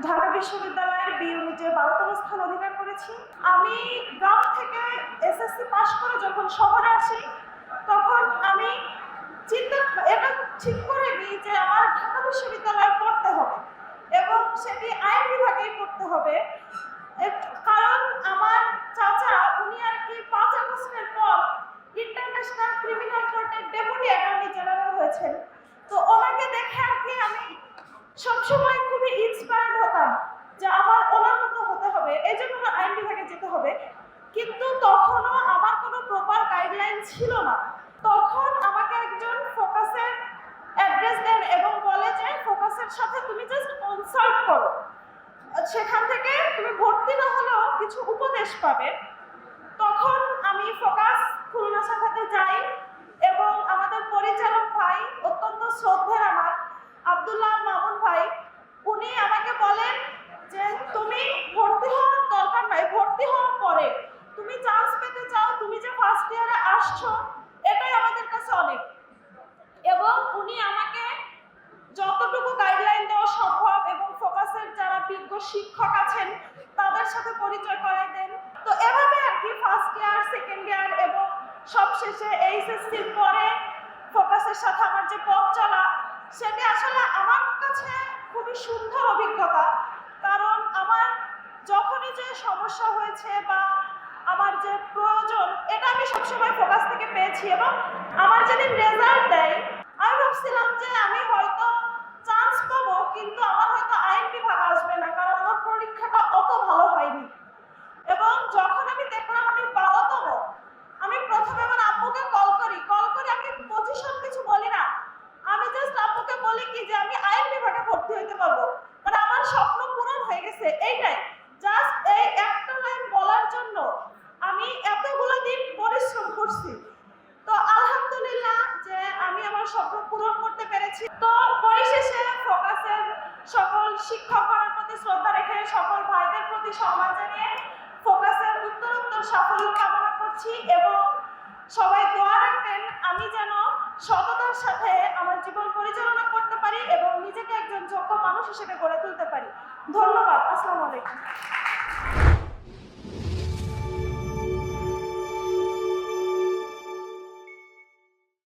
ঢাকা বিশ্ববিদ্যালয়ের বি ইউনিটে বারোতম স্থান অধিকার করেছি। আমি গ্রাম থেকে এসএসসি পাশ করে যখন শহরে আসি, তখন আমি চিন্তা এটা ঠিক করে নিই যে আমার ঢাকা বিশ্ববিদ্যালয়ে পড়তে হবে এবং সেটি আইন বিভাগেই পড়তে হবে। কারণ আমার চাচা, উনি আর কি পাঁচ আগস্টের পর ইন্টারন্যাশনাল ক্রিমিনাল কোর্টের ডেপুটি অ্যাটর্নি জেনারেল হয়েছেন। তো ওনাকে দেখে আর কি আমি সবসময় যে আমার ওনার মতো হতে হবে, এই জন্য আমার আইন বিভাগে যেতে হবে। কিন্তু তখনও আমার কোনো প্রপার গাইডলাইন ছিল না। তখন আমাকে একজন ফোকাসের অ্যাড্রেস দেন এবং বলে যে ফোকাসের সাথে তুমি জাস্ট কনসাল্ট করো। সেখান থেকে তুমি ভর্তি না হলেও কিছু উপদেশ পাবে। তখন আমি ফোকাস খুলনা শাখাতে যাই এবং আমাদের পরিচালক ভাই অত্যন্ত শ্রদ্ধের আমার আব্দুল্লাহ মামুন ভাই উনি আমাকে বলেন যে তুমি ভর্তি হওয়ার দরকার নাই ভর্তি হওয়ার পরে তুমি চান্স পেতে চাও তুমি যে ফার্স্ট ইয়ারে এটাই আমাদের কাছে অনেক। এবং উনি আমাকে যতটুকু গাইডলাইন দেওয়া সম্ভব এবং ফোকাসের যারা বিজ্ঞ শিক্ষক আছেন, তাদের সাথে পরিচয় করাই দেন। তো এভাবে আর কি ফার্স্ট ইয়ার সেকেন্ড ইয়ার এবং সবশেষে এইচএসসির পরে ফোকাসের সাথে আমার যে পথ চলা, সেটি আসলে আমার কাছে খুবই সুন্দর অভিজ্ঞতা। কারণ আমার যখনই যে সমস্যা হয়েছে বা আমার যে প্রয়োজন, এটা আমি সবসময় ফোকাস থেকে পেয়েছি এবং আমার যেদিন রেজাল্ট দেয়, আমি ভাবছিলাম যে আমি হয়তো চান্স পাবো, কিন্তু আমার হয়তো আইন বিভাগ আসবে না, কারণ আমার পরীক্ষাটা অত ভালো হয়নি। এবং যখন আমি দেখলাম আমি বারোতম, আমি প্রথমে আমার আব্বুকে কল করি। কল করে আমি পজিশন কিছু বলি না। আমি জাস্ট আব্বুকে বলি কি যে আমি আইন বিভাগে ভর্তি হইতে পারব। মানে আমার স্বপ্ন পূরণ হয়ে গেছে, এইটাই। জাস্ট এই একটা লাইন বলার জন্য আমি এতগুলো দিন পরিশ্রম করছি তো আলহামদুলিল্লাহ যে আমি আমার স্বপ্ন পূরণ করতে পেরেছি। তো পরিশেষে ফোকাসের সকল শিক্ষকগণের প্রতি শ্রদ্ধা রেখে সকল ভাইদের প্রতি সম্মান জানিয়ে ফোকাসের উত্তরোত্তর সাফল্য কামনা করছি এবং সবাই দোয়া রাখবেন, আমি যেন সততার সাথে আমার জীবন পরিচালনা করতে পারি এবং নিজেকে একজন যোগ্য মানুষ হিসেবে গড়ে তুলতে পারি। ধন্যবাদ। আসসালামু আলাইকুম।